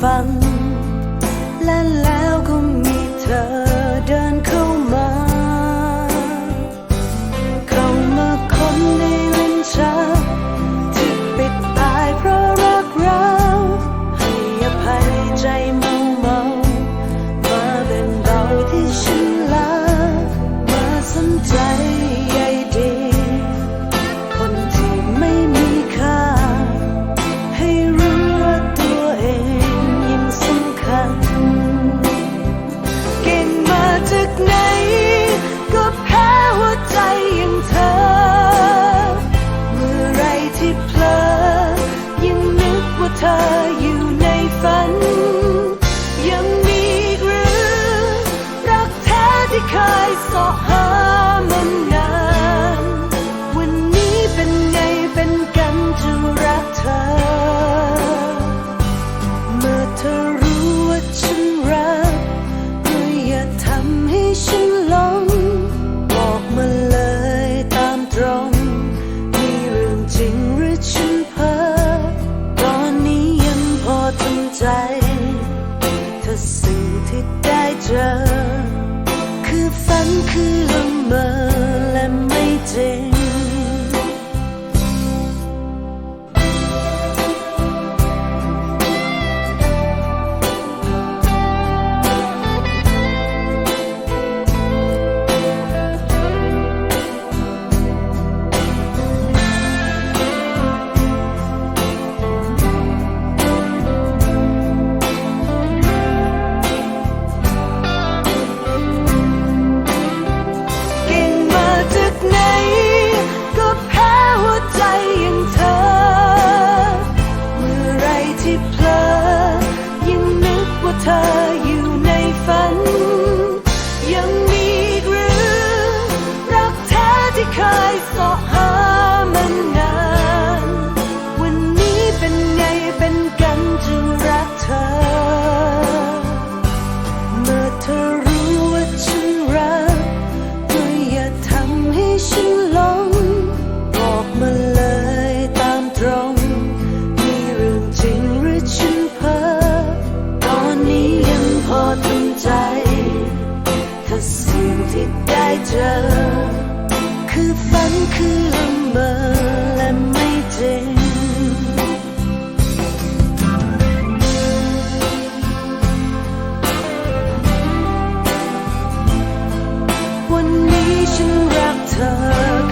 放 ใจเธอสิ่งที่ได้เจอ คือฝันคือละเมอและไม่จริง ได้เจอ คือฝันคือละเมอและไม่จริงวันนี้ฉันรักเธอ